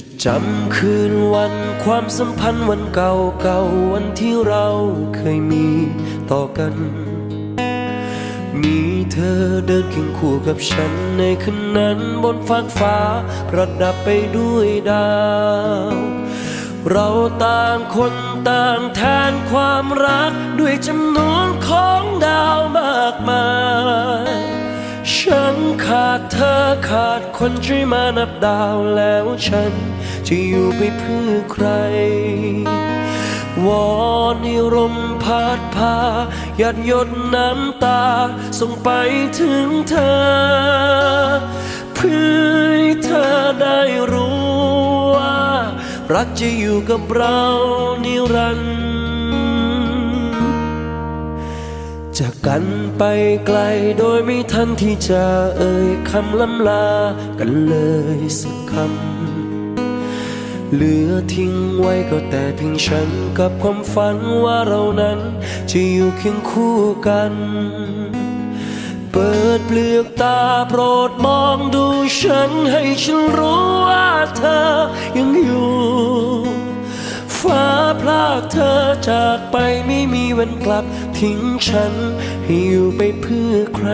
จุดจำคืนวันความสัมพันธ์วันเก่าเก่าวันที่เราเคยมีต่อกัน มีเธอเดินเคียงคู่กับฉันในคืนนั้นบนฟากฟ้าประดับไปด้วยดาว เราต่างคนต่างแทนความรักด้วยจำนวน ขาดเธอขาดคนช่วยมานับดาวแล้วฉัน จะอยู่ไปเพื่อใคร วอนให้ลมพัดพาหยาดหยดน้ำตา ส่งไปถึงเธอ เพื่อให้เธอได้รู้ว่า รักจะอยู่กับเรานิรันดร์ จากกันไปไกลโดยไม่ทันที่จะเอ่ยคำล้ำลากันเลยสักคำ เหลือทิ้งไว้ก็แต่เพียงฉันกับความฝันว่าเรานั้นจะอยู่เคียงคู่กัน เปิดเปลือกตาโปรดมองดูฉันให้ฉันรู้ว่าากเธอจากไปไม่มีวันกลับ ทิ้งฉันให้อยู่ไปเพื่อใคร